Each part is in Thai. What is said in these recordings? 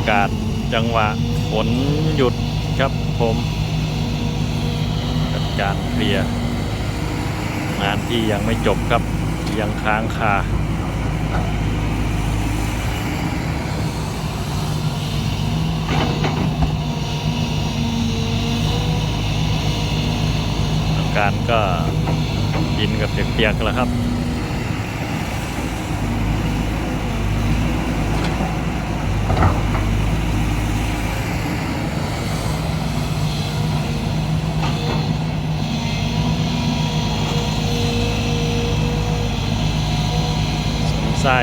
อกาสจังหวะฝนหยุดครับผมจัดการเคลียร์งานที่ยังไม่จบครับยังค้างคาอาการก็กินกับเปียกๆแล้วครับ สมไส้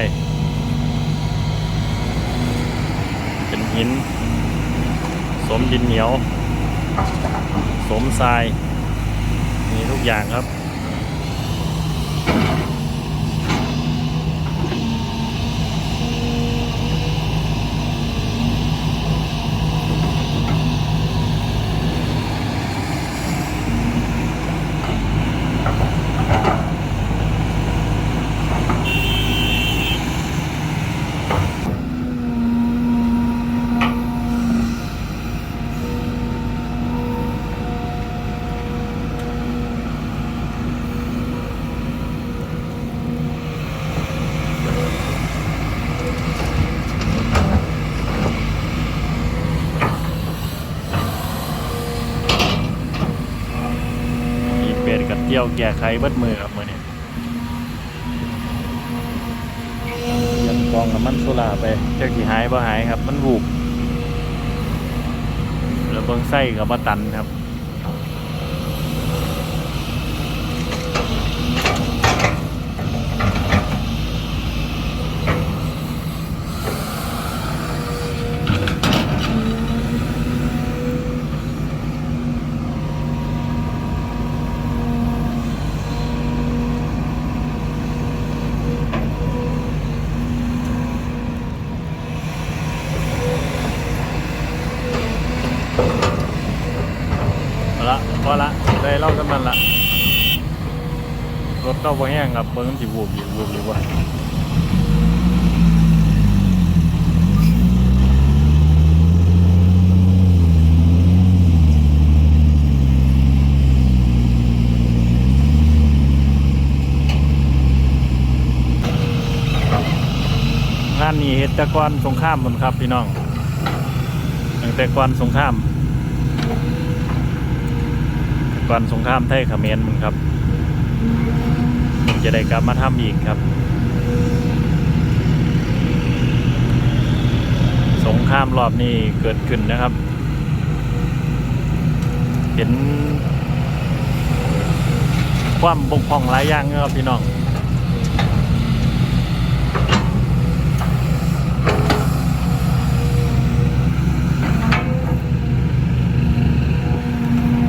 เป็นหิน สมดินเหนียว สมทราย มีทุกอย่างครับ มี เป็ดกับเตี้ยวแก่ไขเบิดมือครับมือนี้ยันกองกับมันโซลาไปเจ้าขี่หายบ่หายครับ มันบูบแล้วเบิ้งไส้กับบะตันครับ เอาละพอละได้เล่ากั นมันละรถเข้าไปแห้งครับเบิ้งสิวูบอยู่วูบอยู่ว่าๆงานนี้เฮ็ดตะกอนสงครามมันครับพี่น้องตั้งแต่ก่อนสงคราม ก่อนสงครามไทยเขมรมันครับมันจะได้กลับมาทำอีกครับ สงครามรอบนี้เกิดขึ้นนะครับ เห็น ความบกพร่องหลายอย่างนะครับพี่น้อง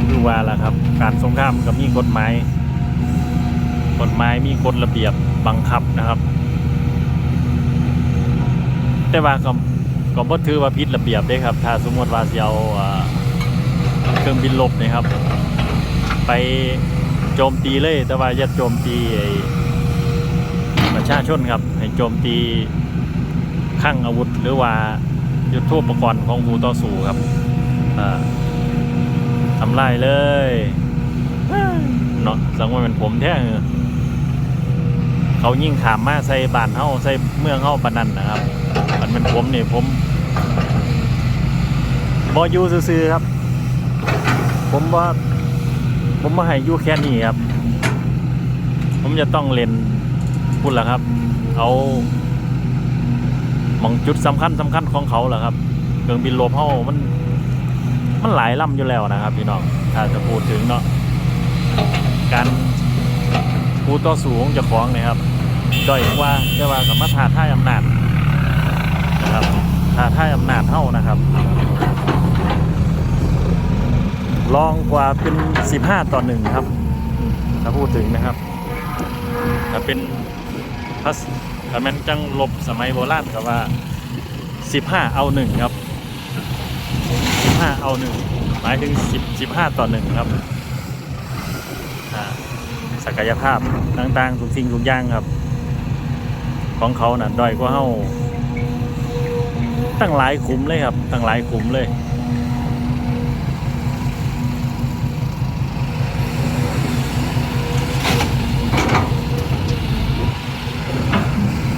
คือว่าล่ะครับ การสงครามก็มีกฎหมายกฎหมายมีกฎระเบียบบังคับนะครับ แต่ว่าก็ก็บ่ถือว่าผิดระเบียบเด้ครับ ถ้าสมมติว่าสิเอาอ่าเครื่องบินลบนี่ครับ ไปโจมตีเลย แต่ว่าอย่าโจมตีไอประชาชนครับ ให้โจมตีข้างอาวุธ หรือว่ายุทโธปกรณ์ของผู้ต่อสู้ครับทำลายเลย เนาะสังเว่าเป็นผมแท้เขายิ่งขามมาใส่บ้านเฮาใส่เมืองเฮาปานนั้นนะครับ มันเป็นผมนี่ผมบอยูซื่อๆครับ ผมว่า ผมมาให้ยูแค่นี้ครับ ผมจะต้องเล่นพูดละครับ เอามองจุดสำคัญสำคัญของเขาแหละครับเครื่องบินลบเฮามัน มันหลายลำอยู่แล้วนะครับ พี่น้องถ้าจะพูดถึงเนาะ การพูดต่อสู้ของเจ้าของนี่ยครับ ด้อยกว่าแต่ว่ากับมาทาท่ายอำนาจนะครับทาท่ายอำนาจเท่านะครับ ลองกว่าเป็น 15 ต่อหนึ่งครับ ถ้าพูดถึงนะครับ ถ้าเป็นพัสถ้าแมันจังลบสมัยโบราณกับว่า 15 เอาหนึ่งครับ 15 เอาหนึ่งหมายถึง 10 15 ต่อหนึ่งครับ ศักยภาพต่างๆทุกสิ่งทุกอย่างครับ ของเขาน่ะด้อยกว่าเฮาตั้งหลายขุมเลยครับ ตั้งหลายขุมเลย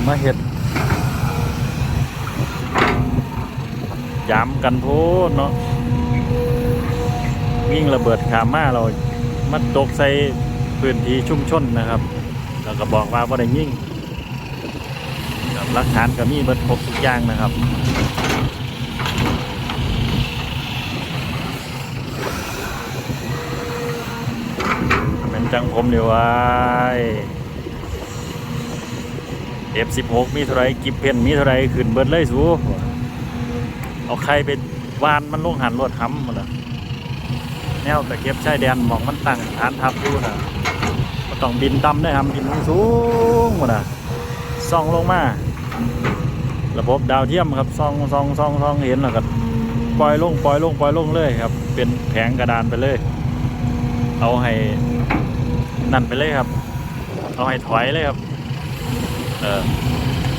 มาเห็ดยามกันโพดเนาะยิ่งระเบิดขามมาเรา มันตกใส่พื้นที่ชุ่มชนนะครับ แล้วก็บอกว่าบ่ได้ยิ่งหลักฐานก็มีเบิดครบทุกอย่างนะครับเป็นจังผมเดี๋ยวไว้ F16 มีเท่าไรกิบเพนมีเท่าไรขึ้นเบิดเลยสูเอาใครไปวานมันลงหันรถทำมันละ แนวแต่เก็บชายแดนมองมันตั้งฐานทัพอยู่นะก็ต้องบินต่ำได้ครับบินสูงหมดนะส่องลงมา ระบบดาวเทียมครับส่องส่องส่องส่องเห็นแล้วก็ปล่อยลงปล่อยลงปล่อยลงเลยครับ เป็นแผงกระดานไปเลย เอาให้นั่นไปเลยครับ เอาให้ถอยเลยครับ เออ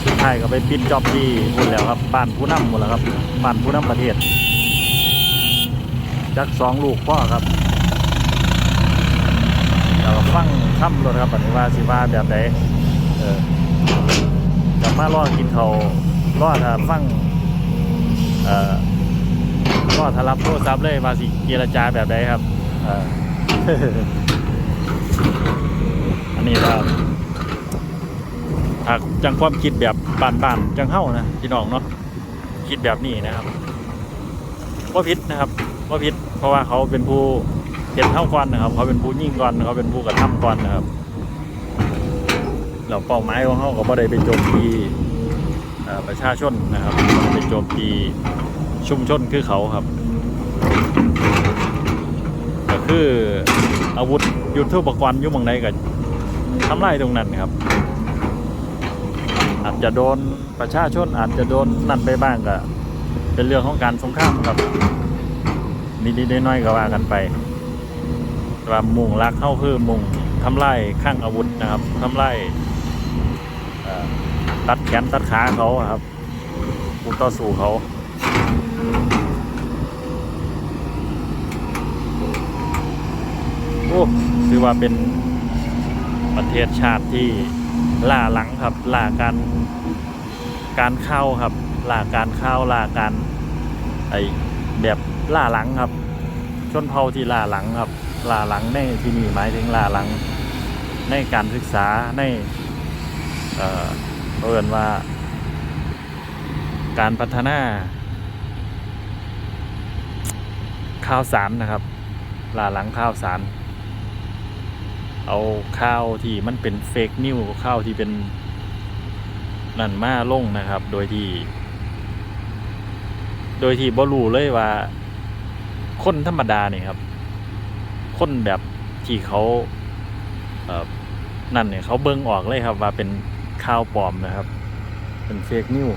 สุดท้ายก็ไปปิดจอบที่พุ่นแล้วครับบ้านผู้นำหมดแล้วครับบ้านผู้นำประเทศ จักสองลูกพ่อครับเราก็ฟังค่ำรถครับอันนี้ว่าสิว่าแบบไหนเออกลับมาล่อกินเขาล่อถ้าฟังเอ่อล่อถ้ารับโทรศัพท์เลยว่าสิเจรจาแบบไหนครับเอออันนี้ครับถ้าจังความคิดแบบบ้านๆจังเฮ้านะพี่น้องเนาะคิดแบบนี้นะครับว่าผิดนะครับ ว่าผิดเพราะว่าเขาเป็นผู้เห็นเท่าก่อนนะครับ เขาเป็นผู้ยิ่งก่อนเขาเป็นผู้กระทำก่อนนะครับเราเป้าหมายของเขาก็ไม่ได้ไปโจมตีประชาชนนะครับไปโจมตีชุมชนคือเขาครับก็คืออาวุธยุทธปกรณ์ยุ่หมองใดก็ทำลายตรงนั้นครับ อาจจะโดนประชาชนอาจจะโดนนั่นไปบ้างก็เป็นเรื่องของการสงครามครับ นิดๆน้อยๆก็ว่ากันไปว่ามุ่งรักเข้าคือมุ่งทำลายข้างอาวุธนะครับทำลายตัดแขนตัดขาเขาครับผู้ต่อสู้เขาโอ้ถือว่าเป็นประเทศชาติที่ล่าหลังครับล่าการการเข้าครับล่าการเข้าล่าการไอแบบ ล่าหลังครับ ชนเผ่าที่ล่าหลังครับล่าหลังในที่นี่หมายถึงล่าหลังในการศึกษาในเอ่อเอินว่า การพัฒนาข่าวสารนะครับล่าหลังข่าวสาร เอาข้าวที่มันเป็นเฟกนิวข้าวที่เป็นนั่นมาลงนะครับ โดยที่ โดยที่บ่รู้เลยว่า คนธรรมดาเนี่ยครับ คนแบบที่เขาเอ่อนั่นเนี่ยเขาเบิ่งออกเลยครับ ว่าเป็นข้าวปลอมนะครับ เป็นเฟกนิว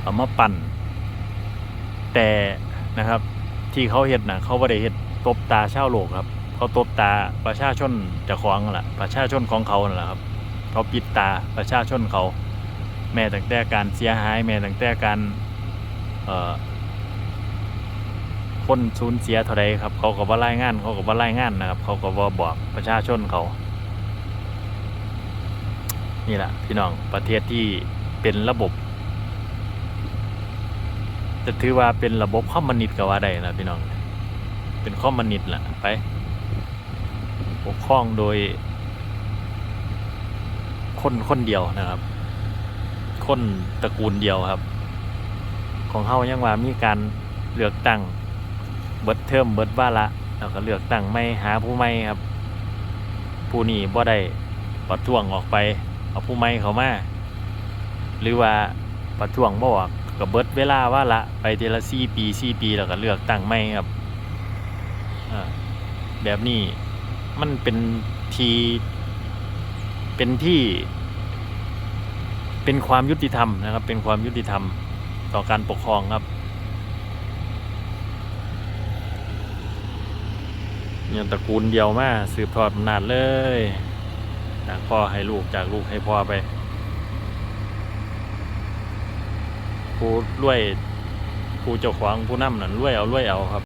เอามาปั่น แต่นะครับ ที่เขาเห็ดนะเขาไม่ได้เห็ดตบตาชาวโลกครับ เขาตบตาประชาชนจะคลองละประชาชนของเขานั่นแหละครับ เขาปิดตาประชาชนเขา แม้ตั้งแต่การเสียหาย แม้ตั้งแต่การเอ่อคนสูญเสียเท่าใดครับ เขาก็บ่รายงาน เขาก็บ่รายงานนะครับ เขาก็บ่บอกประชาชนเขา นี่แหละพี่น้องประเทศที่เป็นระบบ จะถือว่าเป็นระบบคอมมนิตก็ว่าได้นะพี่น้อง เป็นคอมมนิตแหละไปปกครองโดย คนคนเดียวนะครับ คนตระกูลเดียวครับ ของเขายังว่ามีการเลือกตั้งเบิดเทอมเบิดว่าละแล้วก็เลือกตั้งไม่หาผู้ไม่ครับ ผู้นี้บ่ได้ประท้วงออกไปเอาผู้ไม่เขามาหรือว่าประท้วงบ่ออกก็เบิดเวลาว่าละไปเทละสี่ปีสี่ปีแล้วก็เลือกตั้งไม่ครับแบบนี้มันเป็นทีเป็นที่ เป็นความยุติธรรมนะครับ เป็นความยุติธรรมต่อการปกครองครับยังตระกูลเดียวมากสืบทอดอำนาจเลยจากพ่อให้ลูกจากลูกให้พ่อไปผู้รวยผู้เจ้าของผู้นำนั่นรวยเอารวยเอาครับ